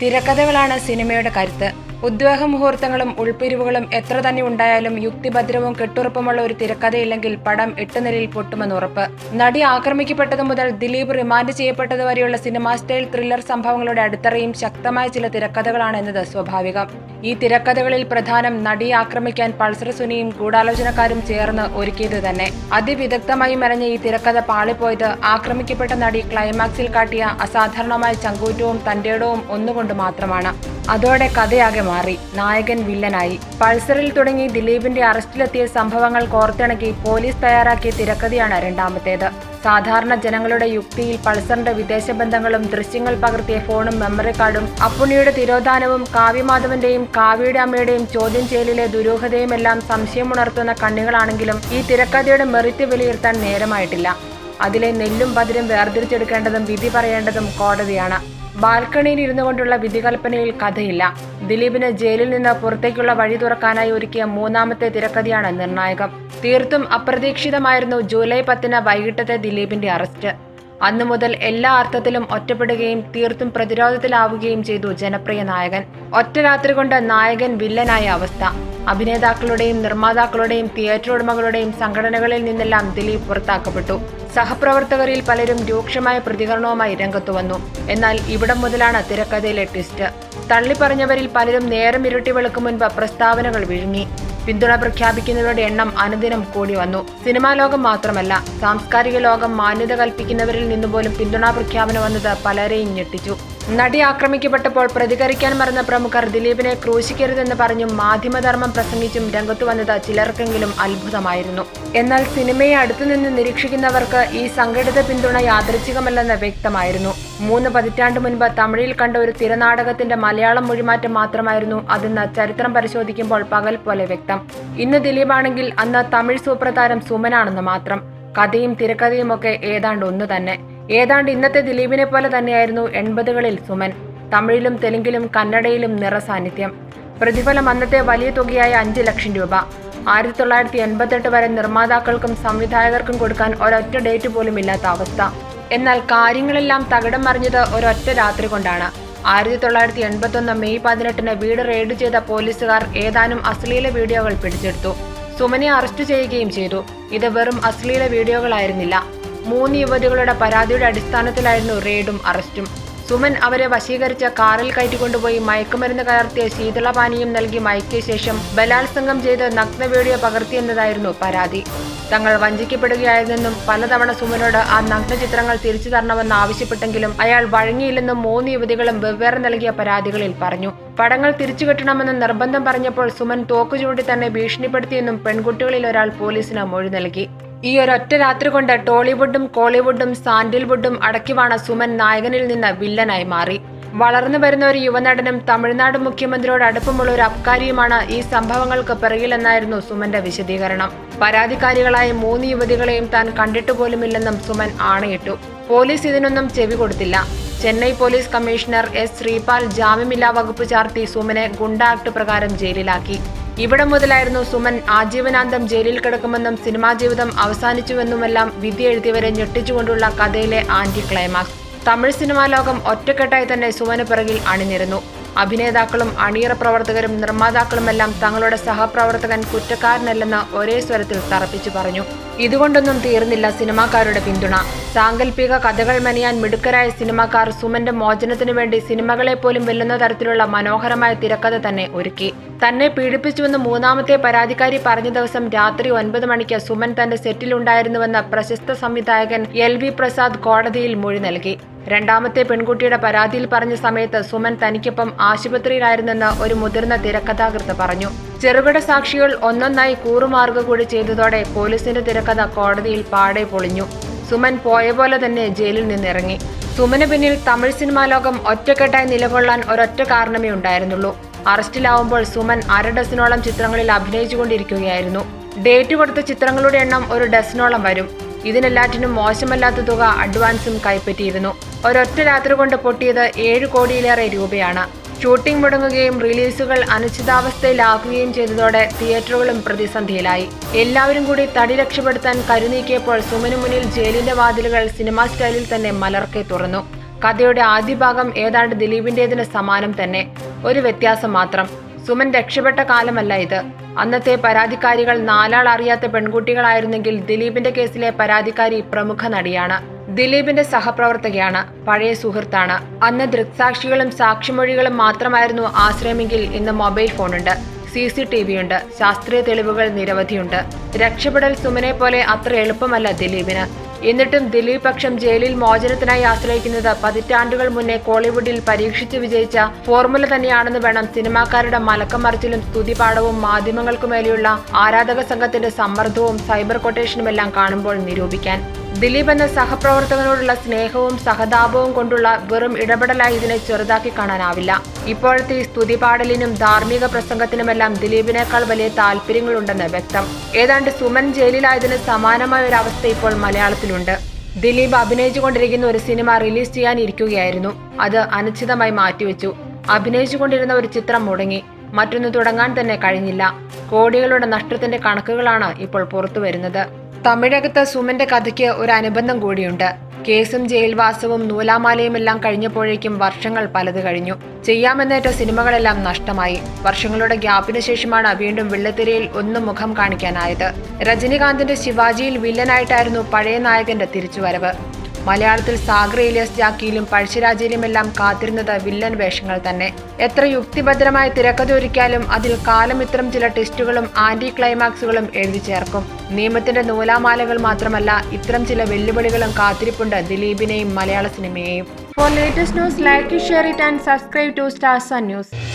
തിരക്കഥകളാണ് സിനിമയുടെ കരുത്ത്. ഉദ്വേഗ മുഹൂർത്തങ്ങളും ഉൾപ്പിരിവുകളും എത്ര തന്നെ ഉണ്ടായാലും യുക്തിഭദ്രവും കെട്ടുറപ്പുമുള്ള ഒരു തിരക്കഥയില്ലെങ്കിൽ പടം എട്ടുനിലയിൽ പൊട്ടുമെന്ന് ഉറപ്പ്. നടി ആക്രമിക്കപ്പെട്ടതു മുതൽ ദിലീപ് റിമാൻഡ് ചെയ്യപ്പെട്ടത് വരെയുള്ള സിനിമാ സ്റ്റൈൽ ത്രില്ലർ സംഭവങ്ങളുടെ അടിത്തറയും ശക്തമായ ചില തിരക്കഥകളാണ് എന്നത് സ്വാഭാവികം. ഈ തിരക്കഥകളിൽ പ്രധാനം നടിയെ ആക്രമിക്കാൻ പൾസർ സുനിയും ഗൂഢാലോചനക്കാരും ചേർന്ന് ഒരുക്കിയത് തന്നെ. അതിവിദഗ്ധമായി മെനഞ്ഞ ഈ തിരക്കഥ പാളിപ്പോയത് ആക്രമിക്കപ്പെട്ട നടി ക്ലൈമാക്സിൽ കാട്ടിയ അസാധാരണമായ ചങ്കൂറ്റവും തന്റേടവും ഒന്നുകൊണ്ട് മാത്രമാണ്. അതോടെ കഥയാകെ മാറി. നായകൻ വില്ലനായി. പൾസറിൽ തുടങ്ങി ദിലീപിന്റെ അറസ്റ്റിലെത്തിയ സംഭവങ്ങൾ കോർത്തിണക്കി പോലീസ് തയ്യാറാക്കിയ തിരക്കഥയാണ് രണ്ടാമത്തേത്. സാധാരണ ജനങ്ങളുടെ യുക്തിയിൽ പൾസറിന്റെ വിദേശ ബന്ധങ്ങളും ദൃശ്യങ്ങൾ പകർത്തിയ ഫോണും മെമ്മറി കാർഡും അപ്പുണ്ണിയുടെ തിരോധാനവും കാവ്യമാധവന്റെയും കാവ്യയുടെ അമ്മയുടെയും ചോദ്യം ചെയ്യലിലെ ദുരൂഹതയുമെല്ലാം സംശയമുണർത്തുന്ന കണ്ണുകളാണെങ്കിലും ഈ തിരക്കഥയുടെ മെറിറ്റ് വിലയിരുത്താൻ നേരമായിട്ടില്ല. അതിലെ നെല്ലും പതിരും വേർതിരിച്ചെടുക്കേണ്ടതും വിധി പറയേണ്ടതും കോടതിയാണ്. ബാൽക്കണിയിൽ ഇരുന്നു കൊണ്ടുള്ള വിധികൽപ്പനയിൽ കഥയില്ല. ദിലീപിന് ജയിലിൽ നിന്ന് പുറത്തേക്കുള്ള വഴി തുറക്കാനായി ഒരുക്കിയ മൂന്നാമത്തെ തിരക്കഥയാണ് നിർണായകം. തീർത്തും അപ്രതീക്ഷിതമായിരുന്നു ജൂലൈ പത്തിന് വൈകിട്ടത്തെ ദിലീപിന്റെ അറസ്റ്റ്. അന്നു മുതൽ എല്ലാ അർത്ഥത്തിലും ഒറ്റപ്പെടുകയും തീർത്തും പ്രതിരോധത്തിലാവുകയും ചെയ്തു ജനപ്രിയ നായകൻ. ഒറ്റ രാത്രി കൊണ്ട് നായകൻ വില്ലനായ അവസ്ഥ. അഭിനേതാക്കളുടെയും നിർമ്മാതാക്കളുടെയും തിയേറ്റർ ഉടമകളുടെയും സംഘടനകളിൽ നിന്നെല്ലാം ദിലീപ് പുറത്താക്കപ്പെട്ടു. സഹപ്രവർത്തകരിൽ പലരും രൂക്ഷമായ പ്രതികരണവുമായി രംഗത്തു വന്നു. എന്നാൽ ഇവിടം മുതലാണ് തിരക്കഥയിലെ ട്വിസ്റ്റ്. തള്ളിപ്പറഞ്ഞവരിൽ പലരും നേരം ഇരുട്ടി വെളുക്കും മുൻപ് പ്രസ്താവനകൾ വിഴുങ്ങി. പിന്തുണ പ്രഖ്യാപിക്കുന്നവരുടെ എണ്ണം അനുദിനം കൂടി വന്നു. സിനിമാ ലോകം മാത്രമല്ല സാംസ്കാരിക ലോകം മാന്യത കൽപ്പിക്കുന്നവരിൽ നിന്നുപോലും പിന്തുണാ പ്രഖ്യാപനം വന്നത് പലരെയും ഞെട്ടിച്ചു. നടി ആക്രമിക്കപ്പെട്ടപ്പോൾ പ്രതികരിക്കാൻ മറന്ന പ്രമുഖർ ദിലീപിനെ ക്രൂശിക്കരുതെന്ന് പറഞ്ഞും മാധ്യമധർമ്മം പ്രസംഗിച്ചും രംഗത്തു വന്നത് ചിലർക്കെങ്കിലും അത്ഭുതമായിരുന്നു. എന്നാൽ സിനിമയെ അടുത്തുനിന്ന് നിരീക്ഷിക്കുന്നവർക്ക് ഈ സംഘടിത പിന്തുണ യാദൃച്ഛികമല്ലെന്ന് വ്യക്തമായിരുന്നു. മൂന്ന് പതിറ്റാണ്ട് മുൻപ് തമിഴിൽ കണ്ട ഒരു തിരനാടകത്തിന്റെ മലയാളം മൊഴിമാറ്റം മാത്രമായിരുന്നു അതെന്ന് ചരിത്രം പരിശോധിക്കുമ്പോൾ പകൽ പോലെ വ്യക്തം. ഇന്ന് ദിലീപാണെങ്കിൽ അന്ന് തമിഴ് സൂപ്രതാരം സുമനാണെന്ന് മാത്രം. കഥയും തിരക്കഥയും ഒക്കെ ഏതാണ്ട് ഒന്ന് തന്നെ. ഏതാണ്ട് ഇന്നത്തെ ദിലീപിനെ പോലെ തന്നെയായിരുന്നു എൺപതുകളിൽ സുമൻ. തമിഴിലും തെലുങ്കിലും കന്നഡയിലും നിറസാന്നിധ്യം പ്രതിഫലം അന്നത്തെ വലിയ തുകയായ അഞ്ച് ലക്ഷം രൂപ. ആയിരത്തി തൊള്ളായിരത്തി എൺപത്തെട്ട് വരെ നിർമ്മാതാക്കൾക്കും സംവിധായകർക്കും കൊടുക്കാൻ ഒരൊറ്റ ഡേറ്റ് പോലും ഇല്ലാത്ത അവസ്ഥ. എന്നാൽ കാര്യങ്ങളെല്ലാം തകിടം മറിഞ്ഞത് ഒരൊറ്റ രാത്രി കൊണ്ടാണ്. ആയിരത്തി തൊള്ളായിരത്തി എൺപത്തൊന്ന് മെയ് പതിനെട്ടിന് വീട് റെയ്ഡ് ചെയ്ത പോലീസുകാർ ഏതാനും അശ്ലീല വീഡിയോകൾ പിടിച്ചെടുത്തു. സുമനെ അറസ്റ്റ് ചെയ്യുകയും ചെയ്തു. ഇത് വെറും അശ്ലീല വീഡിയോകളായിരുന്നില്ല. മൂന്ന് യുവതികളുടെ പരാതിയുടെ അടിസ്ഥാനത്തിലായിരുന്നു റെയ്ഡും അറസ്റ്റും. സുമൻ അവരെ വശീകരിച്ച കാറിൽ കയറ്റിക്കൊണ്ടുപോയി മയക്കുമരുന്ന് കലർത്തിയ ശീതളപാനീയം നൽകി മയക്കിയ ശേഷം ബലാത്സംഗം ചെയ്ത് നഗ്ന വീഡിയോ പകർത്തിയെന്നതായിരുന്നു പരാതി. തങ്ങൾ വഞ്ചിക്കപ്പെടുകയായിരുന്നെന്നും പലതവണ സുമനോട് ആ നഗ്ന ചിത്രങ്ങൾ തിരിച്ചു തരണമെന്ന് ആവശ്യപ്പെട്ടെങ്കിലും അയാൾ വഴങ്ങിയില്ലെന്നും മൂന്ന് യുവതികളും വെവ്വേറെ നൽകിയ പരാതികളിൽ പറഞ്ഞു. പടങ്ങൾ തിരിച്ചു കിട്ടണമെന്ന് നിർബന്ധം പറഞ്ഞപ്പോൾ സുമൻ തോക്കു ചൂണ്ടി തന്നെ ഭീഷണിപ്പെടുത്തിയെന്നും പെൺകുട്ടികളിൽ ഒരാൾ പോലീസിന് മൊഴി നൽകി. ഈ ഒരൊറ്റ രാത്രി കൊണ്ട് ടോളിവുഡും കോളിവുഡും സാൻഡിൽവുഡും അടക്കിവാണ സുമൻ നായകനിൽ നിന്ന് വില്ലനായി മാറി. വളർന്നു വരുന്ന ഒരു യുവനടനും തമിഴ്നാട് മുഖ്യമന്ത്രിയോട് അടുപ്പമുള്ള ഒരു അബ്കാരിയുമാണ് ഈ സംഭവങ്ങൾക്ക് പിറകിലെന്നായിരുന്നു സുമന്റെ വിശദീകരണം. പരാതിക്കാരികളായ മൂന്ന് യുവതികളെയും താൻ കണ്ടിട്ടുപോലുമില്ലെന്നും സുമൻ ആണയിട്ടു. പോലീസ് ഇതിനൊന്നും ചെവി കൊടുത്തില്ല. Chennai police commissioner S Sripal ജാമ്യമില്ലാ വകുപ്പ് ചാർത്തി സുമനെ ഗുണ്ട ആക്ട് പ്രകാരം ജയിലിലാക്കി. ഇവിടെ മുതലായിരുന്നു സുമൻ ആജീവനാന്തം ജയിലിൽ കിടക്കുമെന്നും സിനിമാ ജീവിതം അവസാനിച്ചുവെന്നുമെല്ലാം വിധി എഴുതിയവരെ ഞെട്ടിച്ചുകൊണ്ടുള്ള കഥയിലെ ആന്റി ക്ലൈമാക്സ്. തമിഴ് സിനിമാ ലോകം ഒറ്റക്കെട്ടായി തന്നെ സുമന് പിറകിൽ അണിനിരുന്നു. അഭിനേതാക്കളും അണിയറ പ്രവർത്തകരും നിർമ്മാതാക്കളുമെല്ലാം തങ്ങളുടെ സഹപ്രവർത്തകൻ കുറ്റക്കാരനല്ലെന്ന് ഒരേ സ്വരത്തിൽ തറപ്പിച്ചു പറഞ്ഞു. ഇതുകൊണ്ടൊന്നും തീർന്നില്ല സിനിമാക്കാരുടെ പിന്തുണ. സാങ്കല്പിക കഥകൾ മെനയാൻ മിടുക്കരായ സിനിമാക്കാർ സുമന്റെ മോചനത്തിനു വേണ്ടി സിനിമകളെ പോലും വെല്ലുന്ന തരത്തിലുള്ള മനോഹരമായ തിരക്കഥ തന്നെ ഒരുക്കി. തന്നെ പീഡിപ്പിച്ചുവെന്ന് മൂന്നാമത്തെ പരാതിക്കാരി പറഞ്ഞ ദിവസം രാത്രി ഒൻപത് മണിക്ക് സുമൻ തന്റെ സെറ്റിലുണ്ടായിരുന്നുവെന്ന് പ്രശസ്ത സംവിധായകൻ എൽ വി പ്രസാദ് കോടതിയിൽ മൊഴി നൽകി. രണ്ടാമത്തെ പെൺകുട്ടിയുടെ പരാതിയിൽ പറഞ്ഞ സമയത്ത് സുമൻ തനിക്കൊപ്പം ആശുപത്രിയിലായിരുന്നെന്ന് ഒരു മുതിർന്ന തിരക്കഥാകൃത്ത് പറഞ്ഞു. ചെറുകിട സാക്ഷികൾ ഒന്നൊന്നായി കൂറുമാർഗ കൂടി ചെയ്തതോടെ പോലീസിന്റെ തിരക്കഥ കോടതിയിൽ പാടെ പൊളിഞ്ഞു. സുമൻ പോയ പോലെ തന്നെ ജയിലിൽ നിന്നിറങ്ങി. സുമന് പിന്നിൽ തമിഴ് സിനിമാ ലോകം ഒറ്റക്കെട്ടായി നിലകൊള്ളാൻ ഒരൊറ്റ കാരണമേ ഉണ്ടായിരുന്നുള്ളൂ. അറസ്റ്റിലാവുമ്പോൾ സുമൻ അര ചിത്രങ്ങളിൽ അഭിനയിച്ചുകൊണ്ടിരിക്കുകയായിരുന്നു. ഡേറ്റ് കൊടുത്ത ചിത്രങ്ങളുടെ എണ്ണം ഒരു ഡസനോളം വരും. ഇതിനെല്ലാറ്റിനും മോശമല്ലാത്ത തുക അഡ്വാൻസും കൈപ്പറ്റിയിരുന്നു. ഒരൊറ്റ രാത്രി കൊണ്ട് പൊട്ടിയത് ഏഴ് കോടിയിലേറെ രൂപയാണ്. ഷൂട്ടിംഗ് മുടങ്ങുകയും റിലീസുകൾ അനിശ്ചിതാവസ്ഥയിലാക്കുകയും ചെയ്തതോടെ തിയേറ്ററുകളും പ്രതിസന്ധിയിലായി. എല്ലാവരും കൂടി തടി രക്ഷപ്പെടുത്താൻ കരുനീക്കിയപ്പോൾ സുമനു മുന്നിൽ ജയിലിന്റെ വാതിലുകൾ സിനിമാ സ്റ്റൈലിൽ തന്നെ മലർക്കെ തുറന്നു. കഥയുടെ ആദ്യ ഭാഗം ഏതാണ്ട് ദിലീപിന്റേതിന് സമാനം തന്നെ. ഒരു വ്യത്യാസം മാത്രം. സുമൻ രക്ഷപ്പെട്ട കാലമല്ല ഇത്. അന്നത്തെ പരാതിക്കാരികൾ നാലാൾ അറിയാത്ത പെൺകുട്ടികളായിരുന്നെങ്കിൽ ദിലീപിന്റെ കേസിലെ പരാതിക്കാരി പ്രമുഖ നടിയാണ്. ദിലീപിന്റെ സഹപ്രവർത്തകയാണ്. പഴയ സുഹൃത്താണ്. അന്ന് ദൃക്സാക്ഷികളും സാക്ഷിമൊഴികളും മാത്രമായിരുന്നു ആശ്രയമെങ്കിൽ ഇന്ന് മൊബൈൽ ഫോണുണ്ട്. സി സി ടി വി ഉണ്ട് ശാസ്ത്രീയ തെളിവുകൾ നിരവധിയുണ്ട്. രക്ഷപ്പെടൽ സുമനെ പോലെ അത്ര എളുപ്പമല്ല ദിലീപിന്. എന്നിട്ടും ദിലീപ് പക്ഷം ജയിലിൽ മോചനത്തിനായി ആശ്രയിക്കുന്നത് പതിറ്റാണ്ടുകൾ മുന്നേ കോളിവുഡിൽ പരീക്ഷിച്ചു വിജയിച്ച ഫോർമുല തന്നെയാണെന്ന് വേണം സിനിമാക്കാരുടെ മലക്കം മറിച്ചിലും സ്തുതിപാഠവും മാധ്യമങ്ങൾക്കുമേലെയുള്ള ആരാധക സംഘത്തിന്റെ സമ്മർദ്ദവും സൈബർ കൊട്ടേഷനുമെല്ലാം കാണുമ്പോൾ നിരൂപിക്കാൻ. ദിലീപ് എന്ന സഹപ്രവർത്തകനോടുള്ള സ്നേഹവും സഹതാപവും കൊണ്ടുള്ള വെറും ഇടപെടലായി ഇതിനെ ചെറുതാക്കി കാണാനാവില്ല. ഇപ്പോഴത്തെ ഈ സ്തുതിപാടലിനും ധാർമ്മിക പ്രസംഗത്തിനുമെല്ലാം ദിലീപിനേക്കാൾ വലിയ താല്പര്യങ്ങളുണ്ടെന്ന് വ്യക്തം. ഏതാണ്ട് സുമൻ ജയിലിലായതിന് സമാനമായ ഒരു അവസ്ഥ ഇപ്പോൾ മലയാളത്തിലുണ്ട്. ദിലീപ് അഭിനയിച്ചുകൊണ്ടിരിക്കുന്ന ഒരു സിനിമ റിലീസ് ചെയ്യാനിരിക്കുകയായിരുന്നു. അത് അനിശ്ചിതമായി മാറ്റിവെച്ചു. അഭിനയിച്ചുകൊണ്ടിരുന്ന ഒരു ചിത്രം മുടങ്ങി. മറ്റൊന്ന് തുടങ്ങാൻ തന്നെ കഴിഞ്ഞില്ല. കോടികളുടെ നഷ്ടത്തിന്റെ കണക്കുകളാണ് ഇപ്പോൾ പുറത്തു വരുന്നത് തമിഴകത്ത് സുമന്റെ കഥയ്ക്ക് ഒരു അനുബന്ധം കൂടിയുണ്ട്. കേസും ജയിൽവാസവും നൂലാമാലയും എല്ലാം കഴിഞ്ഞപ്പോഴേക്കും വർഷങ്ങൾ പലത് കഴിഞ്ഞു. ചെയ്യാമെന്നേറ്റ സിനിമകളെല്ലാം നഷ്ടമായി. വർഷങ്ങളുടെ ഗ്യാപ്പിന് ശേഷമാണ് വീണ്ടും വെള്ളത്തിരയിൽ ഒന്ന് മുഖം കാണിക്കാനായത്. രജനികാന്തിന്റെ ശിവാജിയിൽ വില്ലനായിട്ടായിരുന്നു പഴയ നായകന്റെ തിരിച്ചുവരവ്. മലയാളത്തിൽ സാഗർ ഇലിയസ് ജാക്കിയിലും പഴശ്ശിരാജയിലുമെല്ലാം കാത്തിരുന്നത് വില്ലൻ വേഷങ്ങൾ തന്നെ. എത്ര യുക്തിഭദ്രമായ തിരക്കഥ ഒരുക്കിയാലും അതിൽ കാലം ഇത്തരം ചില ടെസ്റ്റുകളും ആന്റി ക്ലൈമാക്സുകളും എഴുതി ചേർക്കും. നിയമത്തിന്റെ നൂലാമാലകൾ മാത്രമല്ല ഇത്തരം ചില വെല്ലുവിളികളും കാത്തിരിപ്പുണ്ട് ദിലീപിനെയും മലയാള സിനിമയെയും. For latest news like share it and subscribe to Stars News